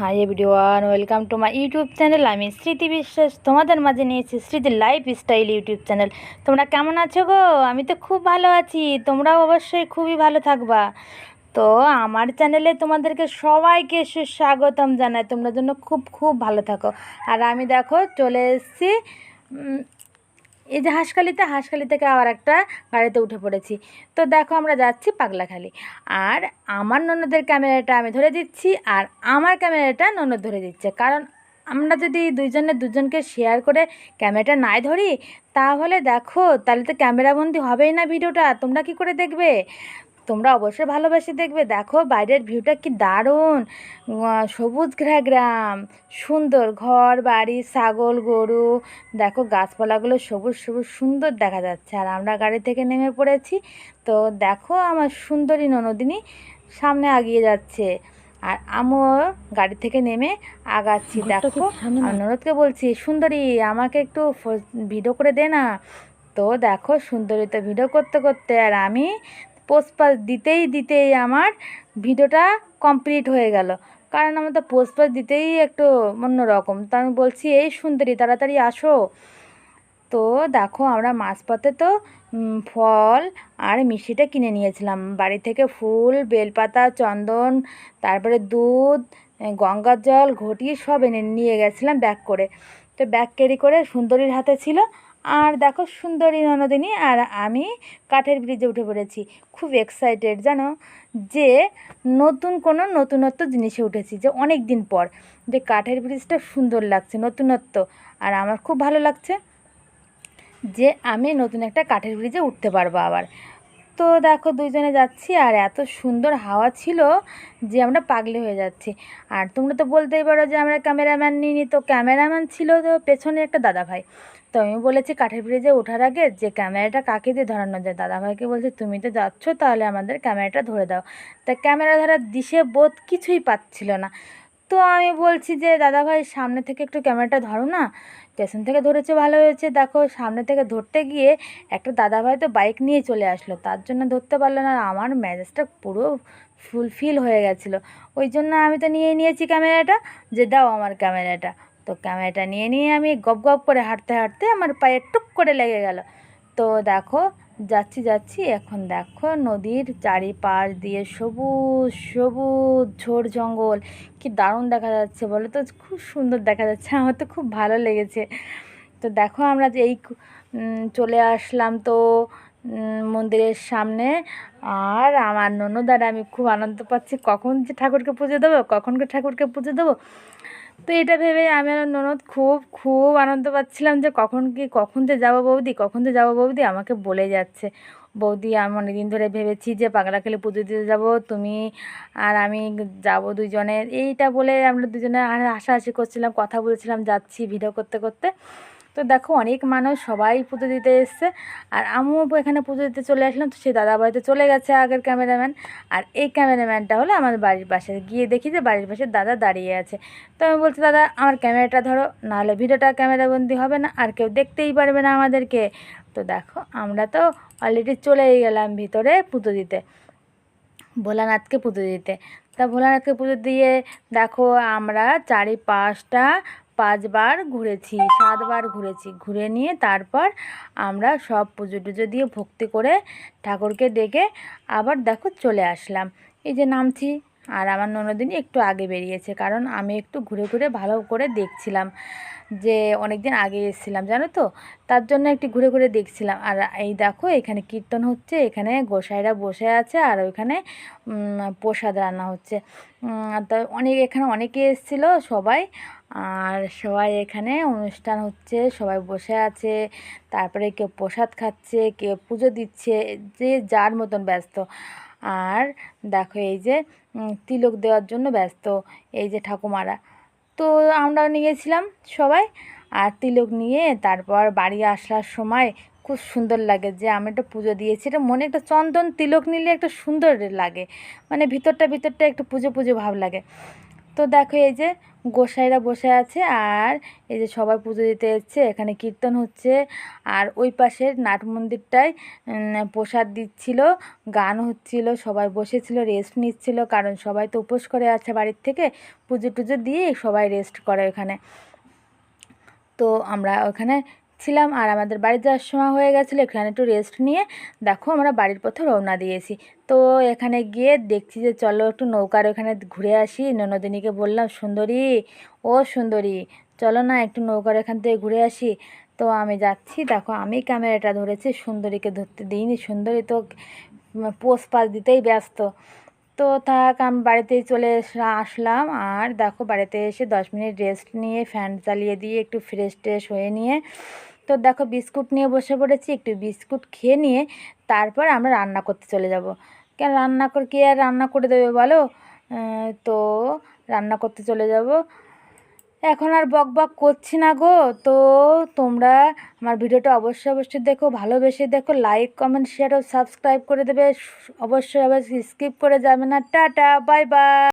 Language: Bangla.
Hi everyone welcome to my YouTube channel আমি স্মৃতি বিশ্বাস তোমাদের মাঝে নিয়েছি স্মৃতি লাইফ স্টাইল ইউটিউব চ্যানেল তোমরা কেমন আছো গো? আমি তো খুব ভালো আছি। তোমরাও অবশ্যই খুবই ভালো থাকবা। তো আমার চ্যানেলে তোমাদেরকে সবাইকে সুস্বাগতম জানাই। তোমরা জন্য খুব খুব ভালো থাকো। আর আমি দেখো, চলে এসেছি এই যে হাঁসখালিতে, হাঁসখালি থেকে আবার একটা গাড়িতে উঠে পড়েছি। তো দেখো আমরা যাচ্ছি পাগলাখালি। আর আমার ননদের ক্যামেরাটা আমি ধরে দিচ্ছি, আর আমার ক্যামেরাটা ননদ ধরে দিচ্ছে। কারণ আমরা যদি দুইজনে, দুজনকে শেয়ার করে ক্যামেরাটা নাই ধরি, তাহলে দেখো, তাহলে তো ক্যামেরাবন্দি হবেই না ভিডিওটা। তোমরা কি করে দেখবে? তোমরা অবশ্যই ভালোবেসে দেখবে। দেখো বাইরের ভিউটা কি দারুণ। সবুজ ঘেরা গ্রাম সুন্দর ঘর বাড়ি ছাগল গরু। দেখো গাছপালাগুলো সবুজ সবুজ সুন্দর দেখা যাচ্ছে। আর আমরা গাড়ি থেকে নেমে পড়েছি তো দেখো আমার সুন্দরী ননদিনী সামনে আগিয়ে যাচ্ছে। আর আমিও গাড়ি থেকে নেমে আগাচ্ছি। দেখো ননদকে বলছি সুন্দরী আমাকে একটু ভিডিও করে দে না। তো দেখো সুন্দরী তো ভিডিও করতে করতে আর আমি পোস্টপাস দিতেই দিতেই আমার ভিডিওটা কমপ্লিট হয়ে গেল। কারণ আমার তো পোস্টপাস দিতেই একটু অন্যরকম। তো আমি বলছি, এই সুন্দরী, তাড়াতাড়ি আসো। তো দেখো, আমরা মাঝপথে তো ফল আর মিষ্টিটা কিনে নিয়েছিলাম। বাড়ি থেকে ফুল, বেলপাতা, চন্দন, তারপরে দুধ গঙ্গার জল, ঘটি সব এনে নিয়ে গেছিলাম ব্যাগ করে। তো ব্যাগ ক্যারি করে সুন্দরীর হাতে ছিল। আর দেখো সুন্দরী ননদিনী আর আমি কাঠের ব্রিজে উঠে পড়েছি। খুব এক্সাইটেড জানো? যে নতুন কোনো নতুনত্ব জিনিসে উঠেছি, যে অনেক দিন পর। যে কাঠের ব্রিজটা সুন্দর লাগছে, নতুনত্ব। আর আমার খুব ভালো লাগছে যে আমি নতুন একটা কাঠের ব্রিজে উঠতে পারব আবার। তো দেখো দুইজনে যাচ্ছি, আর এত সুন্দর হাওয়া ছিল যে আমরা পাগলি হয়ে যাচ্ছি। আর তোমরা তো বলতেই পারো যে আমরা ক্যামেরাম্যান নিইনি, তো ক্যামেরাম্যান ছিল তো পেছনে একটা দাদা ভাই তো আমি বলেছি কাঠের ব্রিজে ওঠার আগে যে ক্যামেরাটা কাকে দিয়ে ধরানো যায় দাদা ভাইকে বলছে, তুমি তো যাচ্ছ, তাহলে আমাদের ক্যামেরাটা ধরে দাও। তা ক্যামেরা ধরার দিশে বোধ কিছুই পাচ্ছিল না। তো আমি বলছি যে, দাদা ভাই, সামনে থেকে একটু ক্যামেরাটা ধরো না। পেছন থেকে ধরেছে, ভালো হয়েছে। দেখো, সামনে থেকে ধরতে গিয়ে একটা দাদা ভাই তো বাইক নিয়ে চলে আসলো। তার জন্য ধরতে পারল না। আমার ম্যারেজটা পুরো ফুলফিল হয়ে গেছিল। ওই জন্য আমি তো নিয়ে নিয়েছি ক্যামেরাটা। যে, দাও আমার ক্যামেরাটা। তো ক্যামেরাটা নিয়ে নিয়ে আমি গপ গপ করে হাঁটতে হাঁটতে আমার পায়ে টুক করে লেগে গেল। তো দেখো যাচ্ছি যাচ্ছি। এখন দেখো নদীর চারিপাশ দিয়ে সবুজ সবুজ ঝোড় জঙ্গল। কি দারুণ দেখা যাচ্ছে বলো তো? খুব সুন্দর দেখা যাচ্ছে। আমার তো খুব ভালো লেগেছে। তো দেখো আমরা যে এই চলে আসলাম তো মন্দিরের সামনে। আর আমার ননদ আর আমি খুব আনন্দ পাচ্ছি। কখন যে ঠাকুরকে পুজো দেবো কখনকে ঠাকুরকে পুজো দেবো। তো এটা ভেবে আমি আর ননদ খুব খুব আনন্দ পাচ্ছিলাম যে কখন কি, কখন যে যাব বৌদি, কখন যে যাব বৌদি আমাকে বলে যাচ্ছে। বৌদি, আমি অনেকদিন ধরে ভেবেছি যে পাগলাখালি পুজো দিতে যাব, তুমি আর আমি যাব দুজনে। এইটা বলে আমরা দুজনে আর হাসাহাসি করছিলাম, কথা বলছিলাম, যাচ্ছি ভিডিও করতে করতে। তো দেখো অনেক মানুষ সবাই পুজো দিতে এসছে। আর আমিও এখানে পুজো দিতে চলে আসলাম, তো সেই দাদা বাড়িতে চলে গেছে আগের ক্যামেরাম্যান। আর এই ক্যামেরাম্যানটা হলো আমার বাড়ির পাশে। গিয়ে দেখি যে বাড়ির পাশে দাদা দাঁড়িয়ে আছে। তো আমি বলছি, দাদা, আমার ক্যামেরাটা ধরো, নাহলে ভিডিওটা ক্যামেরাবন্দি হবে না, আর কেউ দেখতেই পারবে না আমাদেরকে। তো দেখো, আমরা তো অলরেডি চলেই গেলাম ভিতরে পুজো দিতে। ভোলানাথকে পুজো দিতে। তা ভোলানাথকে পুজো দিয়ে দেখো আমরা চারিপাশটা পাঁচবার ঘুরেছি, সাতবার ঘুরেছি। ঘুরে নিয়ে তারপর আমরা সব পুজো টুজো দিয়ে ভক্তি করে ঠাকুরকে ডেকে আবার দেখো চলে আসলাম। এই যে নামছি আর আমার ননদিনী একটু আগে বেরিয়েছে কারণ আমি একটু ঘুরে ঘুরে ভালো করে দেখছিলাম যে অনেক দিন আগে এসেছিলাম, জানো তো? তার জন্য একটু ঘুরে ঘুরে দেখছিলাম। আর এই দেখো এখানে কীর্তন হচ্ছে, এখানে গোসাইরা বসে আছে আর ওইখানে প্রসাদ রান্না হচ্ছে। তা অনেক, এখানে অনেকে এসেছিল সবাই। আর সবাই এখানে অনুষ্ঠান হচ্ছে, সবাই বসে আছে, তারপরে কেউ প্রসাদ খাচ্ছে, কেউ পুজো দিচ্ছে, যে যার মতন ব্যস্ত। আর দেখো এই যে তিলক দেওয়ার জন্য ব্যস্ত, এই যে ঠাকুমারা। তো আমরাও নিয়েছিলাম সবাই, আর তিলক নিয়ে তারপর বাড়ি আসার সময় খুব সুন্দর লাগে যে আমি একটা পুজো দিয়েছি। এটা মনে একটা চন্দন তিলক নিলে একটা সুন্দর লাগে মানে ভিতরটা ভিতরটা একটু পুজো পুজো ভাব লাগে। তো দেখো এই যে গোসাইরা বসে আছে আর এই যে সবাই পুজো দিতে এসছে। এখানে কীর্তন হচ্ছে আর ওই পাশের নাট মন্দিরটায় প্রসাদ দিচ্ছিল, গান হচ্ছিল, সবাই বসেছিল রেস্ট নিচ্ছিল, কারণ সবাই তো উপোস করে আছে বাড়ির থেকে। পুজো টুজো দিয়ে সবাই রেস্ট করে এখানে তো আমরা ওখানে ছিলাম আর আমাদের বাড়ি যাওয়ার সময় হয়ে গেছিল, এখানে একটু রেস্ট নিয়ে। দেখো আমরা বাড়ির পথে রওনা দিয়েছি। তো এখানে গিয়ে দেখছি যে চলো একটু নৌকার ওখানে ঘুরে আসি। ননদিনীকে বললাম, সুন্দরী, ও সুন্দরী, চলো না একটু নৌকার এখান থেকে ঘুরে আসি। তো আমি যাচ্ছি। দেখো আমি ক্যামেরাটা ধরেছি, সুন্দরীকে ধরতে দিইনি। সুন্দরী তো পোষ পাস দিতেই ব্যস্ত। তো থাক, আমি বাড়িতেই চলে আসলাম। আর দেখো, বাড়িতে এসে দশ মিনিট রেস্ট নিয়ে ফ্যান চালিয়ে দিয়ে একটু ফ্রেশ ট্রেশ হয়ে নিয়ে, তো দেখো বিস্কুট নিয়ে বসে পড়েছি, একটু বিস্কুট খেয়ে নিয়ে তারপর আমরা রান্না করতে চলে যাব। কেন রান্না করে, কে আর রান্না করে দেবে বলো? তো রান্না করতে চলে যাব। এখন আর বক বক করছি না গো। তো তোমরা আমার ভিডিওটা অবশ্যই অবশ্যই দেখো, ভালোবেসে দেখো লাইক কমেন্ট শেয়ার ও সাবস্ক্রাইব করে দেবে। অবশ্যই আবার স্কিপ করে যাবে না। Tata bye bye